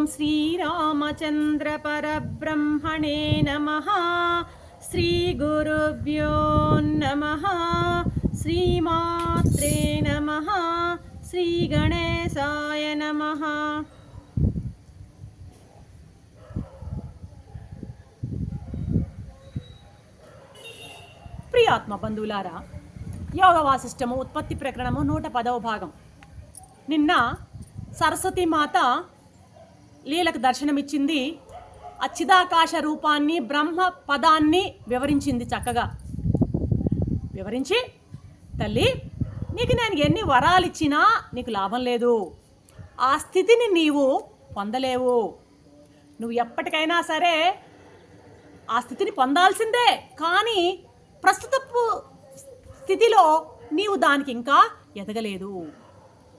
ॐ श्रीरामचन्द्रपरब्रह्मणे नमः श्रीगुरुभ्यो नमः श्रीमात्रे नमः श्रीगणेशाय नमः ప్రియాత్మ బంధువులారా యోగ వాసిష్టము ఉత్పత్తి ప్రకరణము నూట పదవ భాగం నిన్న సరస్వతి మాత లీలకు దర్శనమిచ్చింది. ఆ చిదాకాశ రూపాన్ని బ్రహ్మ పదాన్ని వివరించింది చక్కగా. వివరించి తల్లి నీకు నేను ఎన్ని వరాలు ఇచ్చినా నీకు లాభం లేదు. ఆ స్థితిని నీవు పొందలేవు. నువ్వు ఎప్పటికైనా సరే ఆ స్థితిని పొందాల్సిందే. కానీ ప్రస్తుతపు స్థితిలో నీవు దానికి ఇంకా ఎదగలేదు.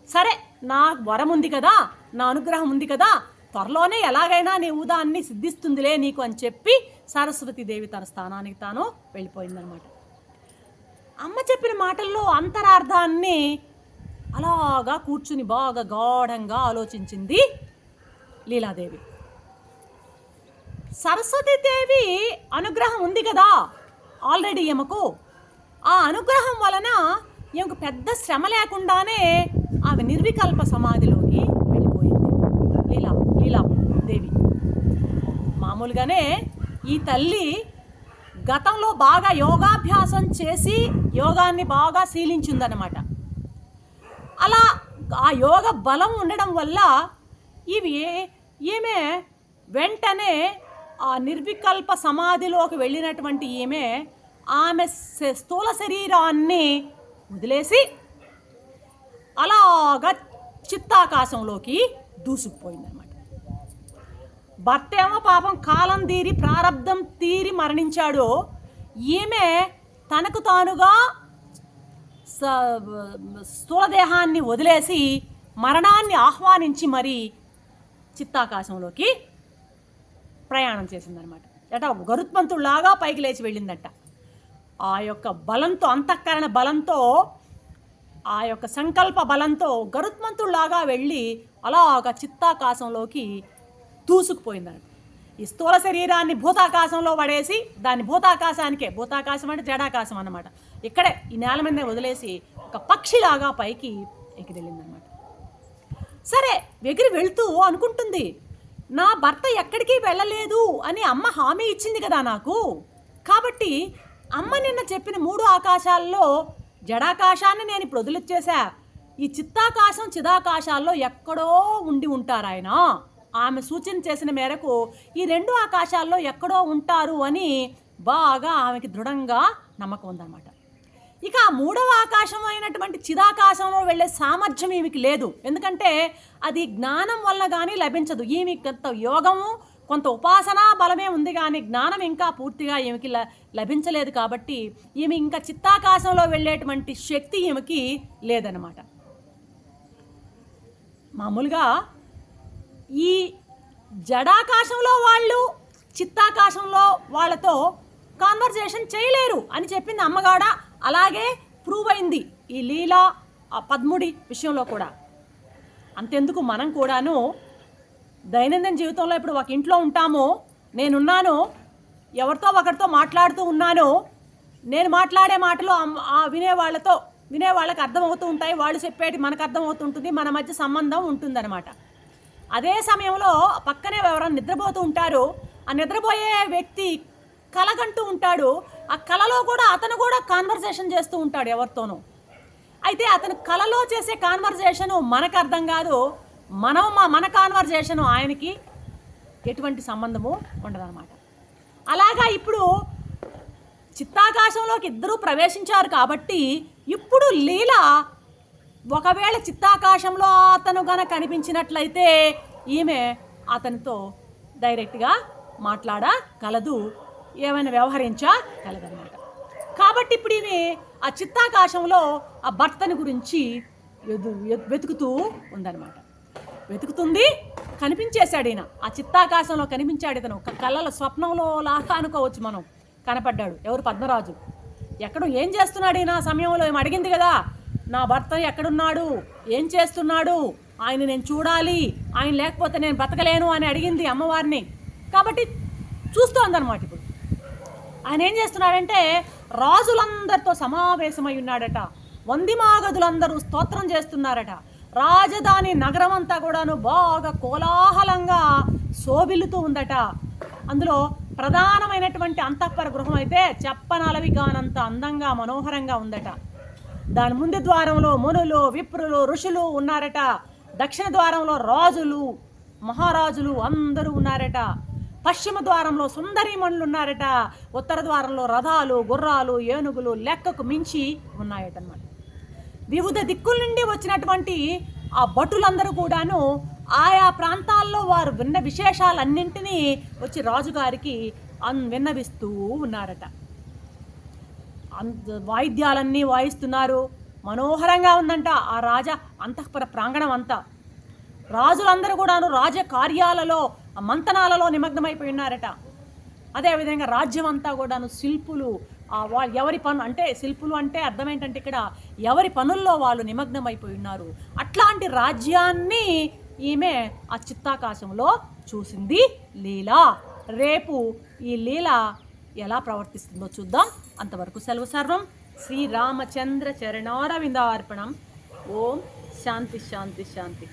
సరే నా వరం ఉంది కదా నా అనుగ్రహం ఉంది కదా త్వరలోనే ఎలాగైనా నీ ఉదాన్ని సిద్ధిస్తుందిలే నీకు అని చెప్పి సరస్వతీదేవి తన స్థానానికి తాను వెళ్ళిపోయిందనమాట అమ్మ చెప్పిన మాటల్లో అంతరార్థాన్ని అలాగా కూర్చుని బాగా గాఢంగా ఆలోచించింది లీలాదేవి. సరస్వతీదేవి అనుగ్రహం ఉంది కదా ఆల్రెడీ ఈమెకు. ఆ అనుగ్రహం వలన ఈమెకు పెద్ద శ్రమ లేకుండానే ఆమె నిర్వికల్ప సమాధిలోకి వెళ్ళిపోయింది లీలా లీలా దేవి మామూలుగానే ఈ తల్లి గతంలో బాగా యోగాభ్యాసం చేసి యోగాన్ని బాగా శీలించిందనమాట అలా ఆ యోగ బలం ఉండడం వల్ల ఇవి ఈమె వెంటనే ఆ నిర్వికల్ప సమాధిలోకి వెళ్ళినటువంటి ఈమె ఆమె స్థూల శరీరాన్ని వదిలేసి అలాగా చిత్తాకాశంలోకి దూసుకుపోయిందనమాట భర్త ఏమో పాపం కాలం తీరి ప్రారంధం తీరి మరణించాడు ఈమె తనకు తానుగా స- స్థూలదేహాన్ని వదిలేసి మరణాన్ని ఆహ్వానించి మరి చిత్తాకాశంలోకి ప్రయాణం చేసిందనమాట అట ఒక గరుత్మంతుడిలాగా పైకి లేచి వెళ్ళిందట. ఆ యొక్క బలంతో అంతఃకరణ బలంతో ఆ యొక్క సంకల్ప బలంతో గరుత్మంతుడిలాగా వెళ్ళి అలాగ చిత్తాకాశంలోకి దూసుకుపోయిందట ఈ స్థూల శరీరాన్ని భూతాకాశంలో పడేసి దాన్ని భూతాకాశానికే భూతాకాశం అంటే జడాకాశం అన్నమాట. ఇక్కడే ఈ నేల మీద వదిలేసి ఒక పక్షిలాగా పైకి ఎగిరెళ్ళిందనమాట సరే ఎగిరి వెళ్తూ అనుకుంటుంది నా భర్త ఎక్కడికి వెళ్ళలేదు అని అమ్మ హామీ ఇచ్చింది కదా నాకు. కాబట్టి అమ్మ నిన్న చెప్పిన మూడు ఆకాశాల్లో జడాకాశాన్ని నేను ఇప్పుడు వదిలిచ్చేశా. ఈ చిత్తాకాశం చిదాకాశాల్లో ఎక్కడో ఉండి ఉంటారు ఆయన ఆమె సూచన చేసిన మేరకు ఈ రెండు ఆకాశాల్లో ఎక్కడో ఉంటారు అని బాగా ఆమెకి దృఢంగా నమ్మకం ఉందన్నమాట. ఇక ఆ మూడవ ఆకాశం అయినటువంటి చిదాకాశంలో వెళ్ళే సామర్థ్యం ఈమెకి లేదు. ఎందుకంటే అది జ్ఞానం వల్ల కానీ లభించదు. ఈమె కొంత యోగము కొంత ఉపాసనా బలమే ఉంది కానీ జ్ఞానం ఇంకా పూర్తిగా ఈమెకి ల- లభించలేదు కాబట్టి ఈమె ఇంకా చిత్తాకాశంలో వెళ్ళేటువంటి శక్తి ఈమెకి లేదనమాట మామూలుగా ఈ జడాకాశంలో వాళ్ళు చిత్తాకాశంలో వాళ్ళతో కాన్వర్జేషన్ చేయలేరు అని చెప్పింది అమ్మగాడ. అలాగే ప్రూవ్ అయింది ఈ లీలా ఆ పద్ముడి విషయంలో కూడా. అంతెందుకు మనం కూడాను దైనందిన జీవితంలో ఇప్పుడు ఒక ఇంట్లో ఉంటాము నేనున్నాను ఎవరితో ఒకరితో మాట్లాడుతూ ఉన్నాను నేను మాట్లాడే మాటలు వినేవాళ్ళతో ఆ అర్థమవుతూ ఉంటాయి వాళ్ళు చెప్పేటి మనకు అర్థమవుతుంటుంది మన మధ్య సంబంధం ఉంటుందన్నమాట. అదే సమయంలో పక్కనే ఎవరైనా నిద్రపోతూ ఉంటారు. ఆ నిద్రపోయే వ్యక్తి కలగంటూ ఉంటాడు. ఆ కలలో కూడా అతను కూడా కాన్వర్సేషన్ చేస్తూ ఉంటాడు ఎవరితోనూ. అయితే అతను కలలో చేసే కాన్వర్జేషను మనకు అర్థం కాదు. మనం మా- మన కాన్వర్జేషను ఆయనకి ఎటువంటి సంబంధము ఉండదన్నమాట. అలాగా ఇప్పుడు చిత్తాకాశంలోకి ఇద్దరూ ప్రవేశించారు కాబట్టి ఇప్పుడు లీల ఒకవేళ చిత్తాకాశంలో అతను గన కనిపించినట్లయితే ఈమె అతనితో డైరెక్ట్గా మాట్లాడగలదు. ఏమైనా వ్యవహరించగలదన్నమాట కాబట్టి ఇప్పుడు ఈమె ఆ చిత్తాకాశంలో ఆ భర్తని గురించి వెతుకుతూ ఉందన్నమాట. వెతుకుతుంది కనిపించేశాడు ఈయన. ఆ చిత్తాకాశంలో కనిపించాడు ఇతను. కళ్ళల స్వప్నంలో లాగా అనుకోవచ్చు మనం. కనపడ్డాడు. ఎవరు? పద్మరాజు. ఎక్కడ ఏం చేస్తున్నాడు ఈయన? సమయంలో ఏం అడిగింది కదా? నా భర్త ఎక్కడున్నాడు? ఏం చేస్తున్నాడు? ఆయన నేను చూడాలి ఆయన లేకపోతే నేను బతకలేను అని అడిగింది అమ్మవారిని. కాబట్టి చూస్తోందనమాట ఇప్పుడు. ఆయన ఏం చేస్తున్నాడంటే రాజులందరితో సమావేశమై ఉన్నాడట. వందిమాగదులందరూ స్తోత్రం చేస్తున్నారట. రాజధాని నగరం అంతా కూడాను బాగా కోలాహలంగా శోభిల్లుతూ ఉందట. అందులో ప్రధానమైనటువంటి అంతఃపర గృహం అయితే చెప్పనలవి కానంత అందంగా మనోహరంగా ఉందట. దాని ముందు ద్వారంలో మునులు విప్రులు ఋషులు ఉన్నారట. దక్షిణ ద్వారంలో రాజులు మహారాజులు అందరూ ఉన్నారట. పశ్చిమ ద్వారంలో సుందరీమణులు ఉన్నారట. ఉత్తర ద్వారంలో రథాలు గుర్రాలు ఏనుగులు లెక్కకు మించి ఉన్నాయటన్నమాట. వివిధ దిక్కుల నుండి వచ్చినటువంటి ఆ భటులందరూ కూడాను ఆయా ప్రాంతాల్లో వారు విన్న విశేషాలన్నింటినీ వచ్చి రాజుగారికి అన్ విన్నవిస్తూ ఉన్నారట. వాయిద్యాలన్నీ వాయిస్తున్నారు. మనోహరంగా ఉందంట ఆ రాజ అంతఃపుర ప్రాంగణం అంతా. రాజులందరూ కూడాను రాజ కార్యాలలో మంతనాలలో నిమగ్నమైపోయి ఉన్నారట. అదేవిధంగా రాజ్యం అంతా కూడాను శిల్పులు వాళ్ళు ఎవరి పను అంటే శిల్పులు అంటే అర్థం ఏంటంటే ఇక్కడ ఎవరి పనుల్లో వాళ్ళు నిమగ్నమైపోయి ఉన్నారు. అట్లాంటి రాజ్యాన్ని ఈమె ఆ చిత్తాకాశంలో చూసింది లీల. రేపు ఈ లీల ఎలా ప్రవర్తిస్తుందో చూద్దాం. అంతవరకు సెలవు సర్వం. శ్రీరామచంద్ర చరణారవిందార్పణం ఓం శాంతి శాంతి శాంతి